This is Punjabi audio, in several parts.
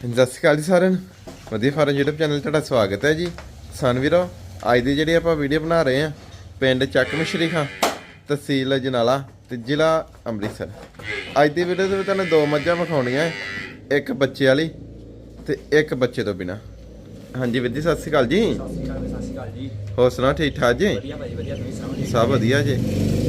ਸਤਿ ਸ਼੍ਰੀ ਅਕਾਲ ਜੀ ਸਾਰਿਆਂ ਨੂੰ। ਵਧੀਆ ਫਾਰਮ YouTube ਚੈਨਲ 'ਤੇ ਤੁਹਾਡਾ ਸਵਾਗਤ ਹੈ ਜੀ। ਸਨ ਵੀਰੋ ਅੱਜ ਦੀ ਜਿਹੜੀ ਆਪਾਂ ਵੀਡੀਓ ਬਣਾ ਰਹੇ ਹਾਂ ਪਿੰਡ ਚੱਕ ਮਿਸ਼ਰੀ ਖਾਂ ਤਹਿਸੀਲ ਜਨਾਲਾ ਤੇ ਜ਼ਿਲ੍ਹਾ ਅੰਮ੍ਰਿਤਸਰ। ਅੱਜ ਦੀ ਵੀਡੀਓ ਦੇ ਵਿੱਚ ਤੁਹਾਨੂੰ ਦੋ ਮੱਝਾਂ ਵਿਖਾਉਣੀਆਂ। ਇੱਕ ਬੱਚੇ ਵਾਲੀ ਤੇ ਇੱਕ ਬੱਚੇ ਤੋਂ ਬਿਨਾ। ਹਾਂਜੀ ਜੀ। ਸਤਿ ਸ਼੍ਰੀ ਅਕਾਲ ਜੀ ਸਤਿ ਸ਼੍ਰੀ ਅਕਾਲ ਜੀ। ਹੋਰ ਸੁਣਾਓ ਠੀਕ ਠਾਕ ਜੀ? ਵਧੀਆ ਭਾਜੀ ਵਧੀਆ ਤੁਸੀਂ ਸੁਣਾਓ ਜੀ? ਸਭ ਵਧੀਆ ਜੀ।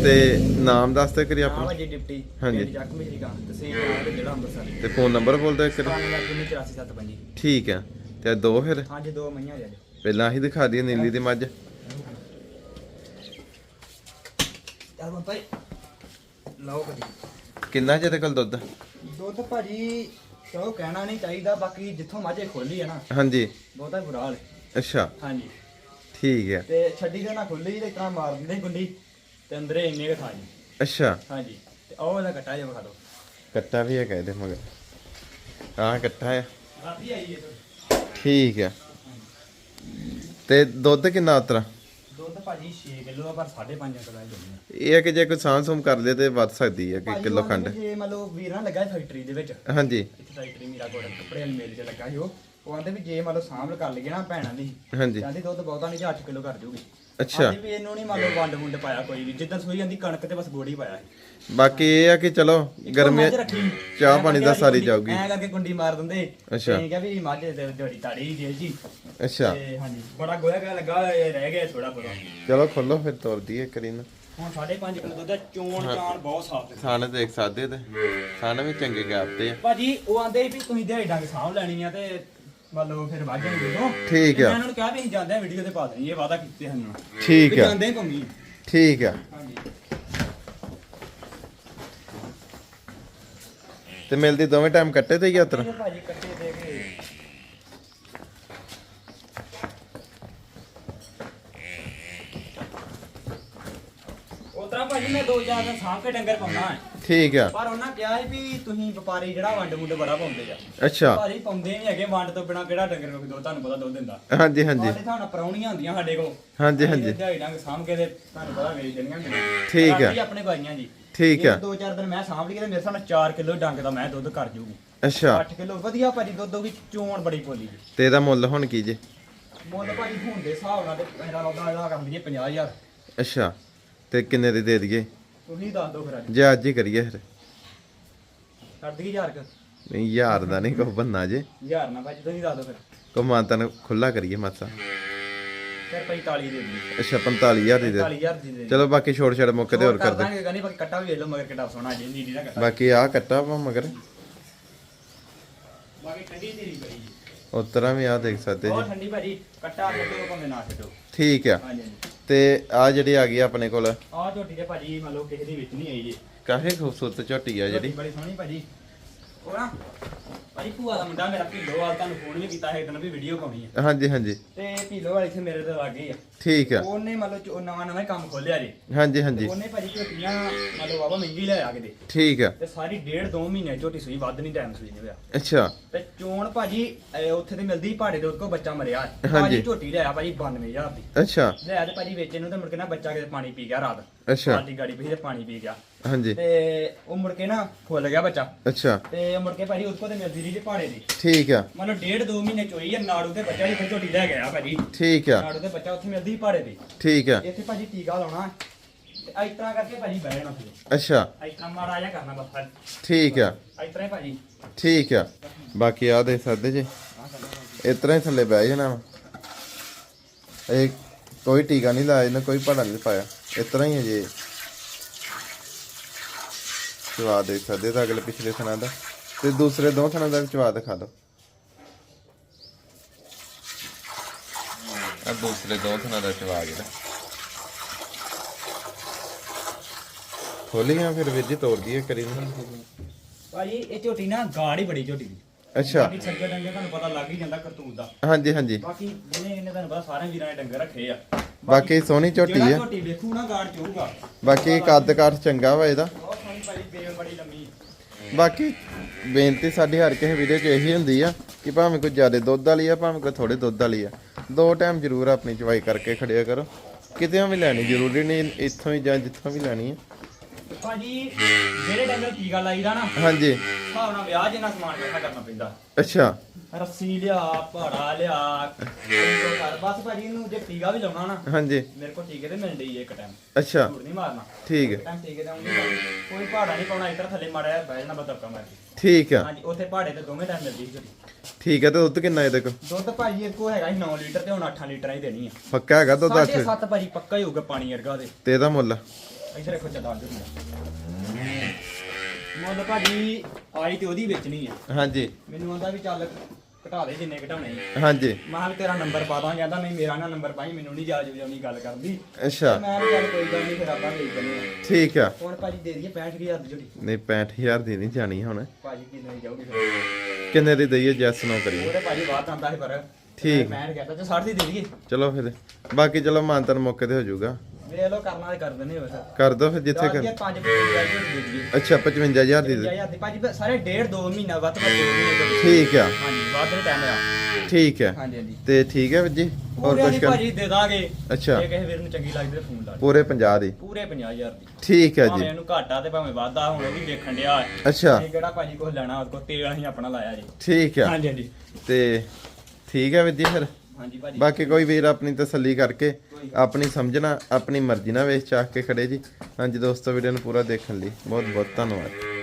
ਤੇ ਨਾਮ ਦੱਸ ਤੇ ਕਰੀ ਨਾਮ ਆਪਣਾ ਜੀ ਡਿਪਟੀ ਹਾਂਜੀ। ਪਿੰਡ ਚੱਕ ਮਿਸ਼ਰੀ ਕਾਂ ਤਹਿਸੀਲ ਤੇ ਜ਼ਿਲ੍ਹਾ ਅੰਮ੍ਰਿਤਸਰ। ਤੇ ਫੋਨ ਨੰਬਰ ਬੋਲ ਵਾਰੀ। 918475 ਠੀਕ ਹੈ ਤੇ ਦੋ ਫਿਰ? ਹਾਂਜੀ ਦੋ ਮਈਆਂ ਜੀ। ਪਹਿਲਾਂ ਹੀ ਦਿਖਾ ਦਈਏ ਨੀਲੀ ਦੀ ਮੱਝ। ਚੱਲ ਲਓ ਕਿੰਨਾ ਜਿਹਦੇ ਕੋਲ ਦੁੱਧ? ਦੁੱਧ ਭਾਜੀ ਚਲੋ ਕਹਿਣਾ ਨਹੀਂ ਚਾਹੀਦਾ ਬਾਕੀ ਜਿੱਥੋਂ ਮਾਝੇ ਖੋਲੀ ਹੈ ਨਾ ਹਾਂਜੀ। ਬਹੁਤਾ ਬੁਰਾ ਹਾਲ ਅੱਛਾ। ਹਾਂਜੀ। ਠੀਕ ਹੈ। ਤੇ ਛੱਡੀ ਦੇ ਨਾ ਖੁੱਲੀ ਤੇ ਇਤਨਾ ਮਾਰ ਦਿੰਦੇ ਗੁੰਡੀ। ਤੇ ਅੰਦਰੇ ਇੰਨੇ ਕੁ ਥਾਂ ਜੀ। ਅੱਛਾ। ਹਾਂਜੀ। ਤੇ ਉਹ ਇਹਦਾ ਕੱਟਾ ਜਿਹਾ ਵਿਖਾ ਦਿਓ। ਕੱਟਾ ਵੀ ਹੈਗਾ ਇਹਦੇ ਮਗਰ। ਹਾਂ ਕੱਟਾ ਹੈ ਰਾਤੀ ਆਈ ਹੈ ਠੀਕ ਹੈ ਤੇ ਦੁੱਧ ਕਿੰਨਾ ਉਤਰਾ? ਦੁੱਧ ਭਾਜੀ 6 ਕਿਲੋ ਆ ਪਰ 5.5 ਕਿਲੋ ਹੀ ਦਿੰਦੀ ਆ ਇਹ ਹੈ ਕਿ ਜੇ ਕੋਈ ਸਾਂਭ ਸੁਮ ਕਰ ਲੇ ਤੇ ਵੱਧ ਸਕਦੀ ਹੈ ਕਿ ਕਿਲੋ ਖੰਡ? ਜੇ ਮੰਨ ਲਓ ਵੀਰ ਨਾ ਲੱਗਾ ਫੈਕਟਰੀ ਦੇ ਵਿੱਚ। ਹਾਂਜੀ। ਇੱਥੇ ਫੈਕਟਰੀ ਮੀਰਾ ਕੋਲ ਕੱਪੜੇ ਵਾਲੀ ਮੇਲ 'ਚ ਲੱਗਾ ਸੀ ਉਹ। ਉਹ ਆਂਦੇ ਵੀ ਜੇ ਮੰਨ ਲਓ ਸਾਂਭ ਕਰ ਲਈਏ ਨਾ ਭੈਣਾਂ ਦੀ ਹਾਂਜੀ। ਕਹਿੰਦੀ ਦੁੱਧ ਬਹੁਤਾ ਨਹੀਂ 8 ਕਿਲੋ ਕਰ ਜੂਗੀ। ਅੱਛਾ। ਵੀ ਇਹਨੂੰ ਨਹੀਂ ਮੰਨ ਲਓ ਵੰਡ ਵੁੰਡ ਪਾਇਆ ਕੋਈ ਵੀ। ਜਿੱਦਾਂ ਸੋਈ ਜਾਂਦੀ ਕਣਕ ਤੇ ਬਸ ਗੋੜੀ ਪਾਇਆ ਸੀ। ਬਾਕੀ ਇਹ ਆ ਕਿ ਚਲੋ ਗਰਮੀਆਂ ਚਾਹ ਪਾਣੀ ਦਾ ਸਾਰੀ ਜਾਊਗੀ। ਐਂ ਕਰਕੇ ਗੁੰਡੀ ਮਾਰ ਦਿੰਦੇ। ਅੱਛਾ। ਤੇ ਕਿਹਾ ਵੀ ਮਾਝੇ ਤੇ ਜੜੀ ਤਾੜੀ ਦੇ ਜੀ। ਅੱਛਾ। ਤੇ ਹਾਂਜੀ ਬੜਾ ਗੋਇਆ ਗਿਆ ਲੱਗਾ ਇਹ ਰਹਿ ਗਿਆ ਥੋੜਾ ਬਹੁਤਾ। ਚਲੋ ਖੋਲੋ ਫਿਰ ਤੋਰ ਦਈਏ ਕਰੀ ਨਾ ਹੁਣ 5.5 ਕਿਲੋ ਦੁੱਧ ਆ, ਚੋਣ ਚਾਣ ਬਹੁਤ ਸਾਫ਼ ਹੈ ਥਾਣੇ ਦੇਖ ਸਕਦੇ ਤੇ। ਥਾਣੇ ਵੀ ਚੰਗੇ ਗੈਪ ਤੇ ਆ। ਭਾਜੀ ਉਹ ਆਂਦੇ ਵੀ ਤੁਸੀਂ ਦਿਹਾੜੀ ਡੰਗ ਸਾਂਭ ਲੈਣੀ ਆ ਤੇ ਮੰਨ ਲਓ ਫਿਰ ਆ। ਮੈਂ ਉਹਨਾਂ ਨੂੰ ਕਿਹਾ ਵੀ ਅਸੀਂ ਜਾਂਦੇ ਆ ਵੀਡੀਓ ਤੇ ਪਾ ਦੇਣੀ ਇਹ ਵਾਦਾ ਕੀਤੇ ਹਨ ਠੀਕ ਵੀ ਆ ਜਾਂਦੇ ਘੁੰਮੀ। ਠੀਕ ਆ। ਹਾਂਜੀ। ਤੇ ਮਿਲਦੀ ਦੋਵੇਂ ਟਾਈਮ ਕੱਟੇ ਤੇ ਯਾਤਰਾ? ਇਹ ਭਾਜੀ ਕੱਟੇ ਦੇ ਕੇ ਉਤਰਾ ਭਾਜੀ ਮੈਂ ਦੋ ਚਾਰ ਦਿਨ ਸਾਂਭ ਕੇ ਡੰਗਰ ਪਾਉਣਾ ਹੈ। ਠੀਕ ਆ। ਪਰ ਉਹਨਾਂ ਕਿਹਾ ਸੀ ਵੀ ਤੁਸੀਂ ਵਪਾਰੀ ਜਿਹੜਾ ਵੰਡ ਮੁੰਡ ਬੜਾ ਪਾਉਂਦੇ ਆ। ਅੱਛਾ। ਭਾਜੀ ਪਾਉਂਦੇ ਨਹੀਂ ਹੈਗੇ ਵੰਡ ਤੋਂ ਬਿਨਾ ਕਿਹੜਾ ਡੰਗਰ ਕੋਈ ਦੋ ਤੁਹਾਨੂੰ ਪਤਾ ਦੁੱਧ ਦਿੰਦਾ। ਹਾਂਜੀ ਹਾਂਜੀ। ਸਾਡੇ ਤੁਹਾਨੂੰ ਪਰੌਣੀਆਂ ਹੁੰਦੀਆਂ ਸਾਡੇ ਕੋਲ। ਹਾਂਜੀ ਹਾਂਜੀ। ਦਿਹਾੜੀ ਡੰਗ ਸਾਂਭ ਕੇ ਤੇ ਤੁਹਾਨੂੰ ਪਤਾ ਵੇਚ ਦੇਣੀਆਂ ਹੁੰਦੀਆਂ। ਠੀਕ ਆ। ਰਾਤੀ ਆਪਣੇ ਭਾਈਆਂ ਜੀ। ਠੀਕ ਆ। ਦੋ ਚਾਰ ਦਿਨ ਮੈਂ ਸਾਂਭ ਲਈ ਤੇ ਮੇਰੇ ਸਾਹਮਣੇ 4 ਕਿਲੋ ਡੰਗ ਦਾ ਮੈਂ ਦੁੱਧ ਕਰ ਜੂਗੀ। ਅੱਛਾ। 8 ਕਿਲੋ ਵਧੀਆ ਭਾਜੀ ਦੁੱਧ ਉਹ ਵੀ ਚੋਣ ਬੜੀ ਪੋਲੀ ਜੀ। ਤੇ ਇਹਦਾ ਮੁੱਲ ਹੁਣ ਕੀ ਜੇ? ਮੁੱਲ ਭਾਜੀ ਹੁਣ ਦੇ ਹਿਸਾਬ ਨਾਲ ਤੇ ਮੇਰਾ ਉਹਦਾ ਇਹਦਾ ਕਰ ਦਈਏ 50000 ਅੱਛਾ। ਤੇ ਕਿੰਨੇ ਦੀ ਦੇ ਦਈਏ? ਤੁਸੀਂ ਦੱਸ ਦਿਓ ਫਿਰ ਅੱਜ। ਜੇ ਅੱਜ ਹੀ ਕਰੀਏ ਫਿਰ। ਕਰ ਦਈਏ 1000 ਕ ਨਹੀਂ ਯਾਰ ਦਾ ਨਹੀਂ ਕੋ ਬੰਨਾ ਜੇ। 1000 ਨਾ ਭਾਜੀ ਤੁਸੀਂ ਦੱਸ ਦਿਓ ਫਿਰ। ਕੋ ਮਾਨਤਾ ਨੂੰ ਖੁੱਲਾ ਕਰੀਏ ਮਾਸਾ। ਫਿਰ 45 ਦੇ ਦਿਓ। ਅੱਛਾ 45000 ਦੀ ਦੇ 45000 ਦੀ ਦੇ ਦਿਓ। ਚਲੋ ਬਾਕੀ ਛੋੜ ਛੜ ਮੌਕੇ ਤੇ ਹੋਰ ਕਰ ਦੇ ਦਾਂਗੇ ਕਹਿੰਦੀ ਬਾਕੀ ਕੱਟਾ ਵੀ ਵੇਖ ਲਓ ਮਗਰ ਕਿੱਡਾ ਸੋਹਣਾ ਜੀ ਨੀਲੀ ਦਾ ਕੱਟਾ। ਬਾਕੀ ਆ ਕੱਟਾ ਵਾ ਮਗਰ। ਬਾਕੀ ਠੰਡੀ ਧੀਰੀ ਪਈ ਜੀ। ਉਤਰਾ ਵੀ ਆ ਦੇਖ ਸਕਦੇ ਬਹੁਤ ਜੀ। ਠੰਡੀ ਭਾਜੀ ਕੱਟਾ ਛੱਡੋ ਭਾਵੇਂ ਨਾ ਛੱਡੋ। ਠੀਕ ਆ। ਹਾਂਜੀ ਹਾਂਜੀ। ਤੇ ਆ ਜਿਹੜੀ ਆ ਗਈ ਆ ਆਪਣੇ ਕੋਲ। ਆਹ ਝੋਟੀ ਤੇ ਭਾਜੀ ਮੰਨ ਲਓ ਕਿਸੇ ਦੀ ਵਿੱਚ ਨਹੀਂ ਆਈ ਜੀ। ਕਾਫੀ ਖੂਬਸੂਰਤ ਝੋਟੀ ਆ ਜਿਹੜੀ। ਬੜੀ ਸੋਹਣੀ ਭਾਜੀ। ਉਹ ਨਾ ਭਾਜੀ ਭੂਆ ਦਾ ਮੁੰਡਾ ਮੇਰਾ ਭੀਲੋ ਵਾਲ ਤੁਹਾਨੂੰ ਫੋਨ ਵੀ ਕੀਤਾ ਹੈ ਇੱਕ ਦਿਨ ਵੀ ਵੀਡੀਓ ਪਾਉਣੀ ਹੈ ਹਾਂਜੀ ਹਾਂਜੀ। ਤੇ ਭੀਲੋ ਵਾਲੀ ਇੱਥੇ ਮੇਰੇ ਤੇ ਲੱਗ ਗਈ ਆ। ਠੀਕ ਆ। ਉਹਨੇ ਮੰਨ ਲਓ ਚੋ- ਨਵਾਂ ਨਵਾਂ ਹੀ ਕੰਮ ਖੋਲਿਆ ਜੀ। ਹਾਂਜੀ ਹਾਂਜੀ। ਉਹਨੇ ਭਾਜੀ ਝੋਟੀਆਂ ਮੰਨ ਲਓ ਵਾਵਾ ਮਹਿੰਗੀ ਲੈ ਆ ਕੇ ਦੇ। ਠੀਕ ਆ। ਤੇ ਸਾਰੀ ਡੇਢ ਦੋ ਮਹੀਨੇ ਝੋਟੀ ਸੂਈ ਵੱਧ ਨਹੀਂ ਟਾਈਮ ਸੂਈ ਨਹੀਂ ਹੋਇਆ। ਅੱਛਾ। ਤੇ ਚੋਣ ਭਾਜੀ ਇਹ ਉੱਥੇ ਤੇ ਮਿਲਦੀ ਪਹਾੜੇ ਦੇ ਉੱਤੇ ਬੱਚਾ ਮਰਿਆ। ਹੈ। ਹਾਂਜੀ। ਭਾਜੀ ਝੋਟੀ ਲਿਆ ਭਾਜੀ 92000 ਦੀ। ਅੱਛਾ। ਤੇ ਭਾਜੀ ਵੇਚੇ ਨੂੰ ਤੇ ਮੁੜ ਕੇ ਨਾ ਬੱਚਾ ਕਿਤੇ ਪਾਣੀ ਪੀ ਗਿਆ ਰਾਤ। ਅੱਛਾ। ਸਾਡੀ ਗਾੜੀ ਪਈ ਤੇ ਪਾਣੀ ਪੀ ਗਿਆ। ਹਾਂਜੀ। ਤੇ ਉਹ ਮੁੜ ਕੇ ਨਾ ਫੁੱਲ ਗਿਆ ਬੱਚਾ। ਅੱਛਾ। ਤੇ ਮੁੜ ਕੇ ਭਾਜੀ ਉਸਕੋ ਤੇ ਮਿਲਦੀ ਰਹੀ ਜੀ ਪਹਾੜੇ ਦੀ। ਠੀਕ ਆ। ਮਤਲਬ ਡੇਢ ਦੋ ਮਹੀਨੇ ਚੋਈ ਆ ਨਾੜੂ ਤੇ ਬੱਚਾ ਇੱਥੇ ਝੋਟੀ ਲੈ ਗਿਆ ਭਾਜੀ। ਠੀਕ ਆ। ਨਾੜੂ ਤੇ ਬੱਚਾ ਉੱਥੇ ਮਿਲਦੀ ਸੀ ਪਹਾੜੇ ਦੀ। ਠੀਕ ਆ। ਇੱਥੇ ਭਾਜੀ ਟੀਕਾ ਲਾਉਣਾ। ਤੇ ਇਸ ਤਰ੍ਹਾਂ ਕਰਕੇ ਭਾਜੀ ਬਹਿ ਜਾਣਾ ਫਿਰ ਅੱਛਾ। ਇਸ ਤਰ੍ਹਾਂ ਮਾੜਾ ਜਿਹਾ ਕਰਨਾ ਬਸ ਠੀਕ ਆ। ਇਸ ਤਰ੍ਹਾਂ ਹੀ ਭਾਜੀ। ਠੀਕ ਆ। ਬਾਕੀ ਆ ਦੇ ਸਕਦੇ ਜੀ। ਇਸ ਤਰ੍ਹਾਂ ਹੀ ਥੱਲੇ ਬਹਿ ਜਾਣਾ। ਇਹ ਕੋਈ ਟੀਕਾ ਨਹੀਂ ਲਾਇਆ ਇਹਨਾਂ ਕੋਈ ਪੜਾ ਨਹੀਂ ਪਾਇਆ। ਇਸ ਤਰ੍ਹਾਂ ਹੀ ਹੈ ਜੀ ਚਵਾ ਦੇ ਸਕਦੇ ਤਾਂ ਅਗਲੇ ਪਿਛਲੇ ਥਣਾ ਦਾ ਤੇ ਦੂਸਰੇ ਦੋ ਥਣਾ ਦਾ ਚਵਾ ਦਿਖਾ ਦਿਓ ਆ ਦੂਸਰੇ ਦੋ ਥਣਾ ਦਾ ਚਵਾ ਜਿਹੜਾ ਖੋਲੀਆਂ ਫਿਰ ਵੀਰ ਜੀ ਤੋੜ ਦਈਏ ਕਰੀ ਨਾ। ਭਾਜੀ ਇਹ ਝੋਟੀ ਨਾ ਗਾੜ ਹੀ ਬੜੀ ਝੋਟੀ ਦੀ। ਅੱਛਾ। ਬਾਕੀ ਸੱਜੇ ਡੰਗੇ ਤੁਹਾਨੂੰ ਪਤਾ ਲੱਗ ਹੀ ਜਾਂਦਾ ਕਰਤੂਤ ਦਾ। ਹਾਂਜੀ ਹਾਂਜੀ। ਬਾਕੀ ਜਿਹਨੇ ਇਹਨੇ ਤੁਹਾਨੂੰ ਪਤਾ ਸਾਰਿਆਂ ਵੀਰਾਂ ਨੇ ਡੰਗਰ ਰੱਖੇ ਆ। ਬਾਕੀ ਸੋਹਣੀ ਝੋਟੀ ਜਿਹੜਾ ਆ। ਝੋਟੀ ਵੇਖੂ ਨਾ ਗਾੜ ਚੋਊਗਾ ਬਾਕੀ ਕੱਦ ਕਾਠ ਚੰਗਾ ਵਾ ਇਹਦਾ। ਬੇਲ ਬੜੀ ਲੰਮੀ ਬਾਕੀ ਬੇਨਤੀ ਸਾਡੀ ਹਰ ਕਿਸੇ ਵੀਡੀਓ 'ਚ ਇਹੀ ਹੁੰਦੀ ਆ ਕਿ ਭਾਵੇਂ ਕੋਈ ਜ਼ਿਆਦਾ ਦੁੱਧ ਵਾਲੀ ਆ ਭਾਵੇਂ ਕੋਈ ਥੋੜੇ ਦੁੱਧ ਵਾਲੀ ਆ ਦੋ ਟਾਈਮ ਜ਼ਰੂਰ ਆਪਣੀ ਚਵਾਈ ਕਰਕੇ ਖੜਿਆ ਕਰੋ। ਕਿਤੇ ਵੀ ਲੈਣੀ ਜ਼ਰੂਰੀ ਨਹੀਂ ਇੱਥੋਂ ਹੀ ਜਾਂ ਜਿੱਥੋਂ ਵੀ ਲੈਣੀ ਆ। ਭਾਜੀ ਜਿਹੜੇ ਡੰਗਰ ਟੀਕਾ ਲਾਈਦਾ ਨਾ ਹਾਂਜੀ। ਹਿਸਾਬ ਨਾਲ ਵਿਆਹ ਜਿੰਨਾ ਸਮਾਨ ਇਕੱਠਾ ਕਰਨਾ ਪੈਂਦਾ। ਅੱਛਾ। ਰੱਸੀ ਲਿਆ ਭਾੜਾ ਲਿਆ ਕਰ ਬਸ ਭਾਜੀ ਇਹਨੂੰ ਜੇ ਟੀਕਾ ਵੀ ਲਾਉਣਾ ਨਾ ਹਾਂਜੀ। ਮੇਰੇ ਕੋਲ ਟੀਕੇ ਤੇ ਮਿਲ ਡਈ ਇੱਕ ਟਾਈਮ ਅੱਛਾ। ਝੂਠ ਨਹੀਂ ਮਾਰਨਾ। ਠੀਕ ਹੈ। ਟਾਈਮ ਟੀਕੇ ਤੇ ਆਉਂਦੀ ਕੋਈ ਭਾੜਾ ਨਹੀਂ ਪਾਉਣਾ ਇੱਧਰ ਥੱਲੇ ਜਿਹਾ ਬਹਿ ਜਾਣਾ ਬਦੱਕਾ ਮਾਰ ਕੇ। ਠੀਕ ਆ। ਹਾਂਜੀ ਉੱਥੇ ਭਾੜੇ ਤੇ ਦੋਵੇਂ ਟਾਈਮ ਮਿਲਦੀ ਸੀ। ਠੀਕ ਹੈ ਤੇ ਦੁੱਧ ਕਿੰਨਾ ਇਹਦੇ ਕੋਲ? ਦੁੱਧ ਭਾਜੀ ਇਹ ਕੋ ਹੈਗਾ ਸੀ 9 ਲੀਟਰ ਤੇ ਹੁਣ 8 ਲੀਟਰ ਹੀ ਦੇਣੀ ਆ। ਪੱਕਾ ਹੈਗਾ ਦੁੱਧ ਸਾਢੇ 8 ਸੱਤ ਭਾਜੀ ਪੱਕਾ ਹੀ ਹੋਊਗਾ ਪਾਣੀ ਵਰਗਾ ਦੇ ਤੇ ਇਹਦਾ ਮੁੱਲ? ਇੱਧਰ ਦੇਖੋ ਚੱਦਾ ਮੁੱਲ ਭਾਜੀ ਆਈ ਤੇ ਉਹਦੀ ਵੇਚਣੀ ਆ। ਹਾਂਜੀ। ਮੈਨੂੰ ਆਂਦਾ ਵੀ ਚੱਲ ਘਟਾ ਦੇ ਜਿੰਨੇ ਘਟਾਉਣੇ। ਹਾਂਜੀ। ਮੈਂ ਵੀ ਤੇਰਾ ਨੰਬਰ ਪਾ ਦਾਂ ਕਹਿੰਦਾ ਨਹੀਂ ਮੇਰਾ ਨਾ ਨੰਬਰ ਪਾਈ ਮੈਨੂੰ ਨਹੀਂ ਜਾਜ ਵਜਾਉਣੀ ਗੱਲ ਕਰਦੀ। ਅੱਛਾ। ਮੈਂ ਕਿਹਾ ਚੱਲ ਕੋਈ ਗੱਲ ਨਹੀਂ ਫਿਰ ਆਪਾਂ ਵੇਚ ਦਿੰਦੇ ਆ ਠੀਕ ਆ। ਹੁਣ ਭਾਜੀ ਦੇ ਦਈਏ 65000 ਦੀ ਜੋੜੀ। ਨਹੀਂ 65000 ਦੀ ਨਹੀਂ ਜਾਣੀ ਹੁਣ। ਭਾਜੀ ਕਿੰਨੇ ਦੀ ਜਾਊਗੀ ਫਿਰ? ਕਿੰਨੇ ਦੀ ਦਈਏ ਜੈਸ ਨੋ ਕਰੀਏ। ਉਹਦੇ ਭਾਜੀ ਬਾਤ ਆਂਦਾ ਸੀ ਪਰ। ਠੀਕ। ਮੈਂ ਕਹਿੰਦਾ ਤੇ 60 ਦੀ ਦੇ ਦਈਏ। ਚਲੋ ਫਿਰ। ਬਾਕੀ ਚਲੋ ਮਾਨਤਨ ਮੌਕੇ ਤੇ ਹੋ ਜਾਊਗਾ। ਵੇਖ ਲੋ ਕਰਨਾ ਤੇ ਕਰ ਦਿੰਦੇ ਹੋ ਸਰ ਕਰ ਦੋ ਫਿਰ ਜਿੱਥੇ ਕਰ ਅੱਛਾ 55000 ਦੀ। ਦੇ। 55000 ਦੀ। ਭਾਜੀ ਬਸ ਸਾਰੇ ਡੇਢ ਦੋ ਮਹੀਨਾ ਵੱਧ ਵੱਧ ਦੋ ਮਹੀਨੇ ਦੇ ਵਿੱਚ। ਠੀਕ ਆ। ਹਾਂਜੀ ਵੱਧ ਦੇ ਟਾਈਮ ਆ। ਠੀਕ ਹੈ ਹਾਂਜੀ ਹਾਂਜੀ। ਤੇ ਠੀਕ ਹੈ ਵੀਰ ਜੀ? ਹੋਰ ਪੂਰੇ ਕੁਝ ਦੀ ਕਰ ਭਾਜੀ ਦੇ ਦਾਂਗੇ। ਅੱਛਾ। ਜੇ ਕਿਸੇ ਵੀਰ ਨੂੰ ਚੰਗੀ ਲੱਗਦੀ ਤੇ ਫੋਨ ਲਾ ਲਿਓ ਪੂਰੇ 50 ਦੀ। ਪੂਰੇ 50000 ਦੀ। ਠੀਕ ਹੈ ਭਾਵੇਂ ਜੀ ਇਹਨੂੰ ਘਾਟਾ ਤੇ ਭਾਵੇਂ ਵਾਧਾ ਹੁਣ ਉਹ ਵੀ ਵੇਖਣ ਡਿਆ। ਹੈ ਅੱਛਾ। ਇਹ ਕਿਹੜਾ ਭਾਜੀ ਕੋਲ ਲੈਣਾ ਉਹਦੇ ਕੋਲ ਤੇਲ ਅਸੀਂ ਆਪਣਾ ਲਾਇਆ ਜੀ। ਠੀਕ ਆ। ਹਾਂਜੀ ਹਾਂਜੀ। ਤੇ ਠੀਕ ਹੈ ਵੀਰ ਜੀ ਫਿਰ। ਹਾਂਜੀ ਭਾਜੀ। ਬਾਕੀ ਕੋਈ ਵੀਰ ਆਪਣੀ ਤਸੱਲੀ ਕਰਕੇ ਆਪਣੀ ਸਮਝਣਾ ਆਪਣੀ ਮਰਜ਼ੀ ਨਾਲ ਵੇਚ ਚਾਹ ਕੇ ਖੜੇ ਜੀ। ਹਾਂਜੀ ਦੋਸਤੋ ਵੀਡੀਓ ਨੂੰ ਪੂਰਾ ਦੇਖਣ ਲਈ ਬਹੁਤ ਬਹੁਤ ਧੰਨਵਾਦ।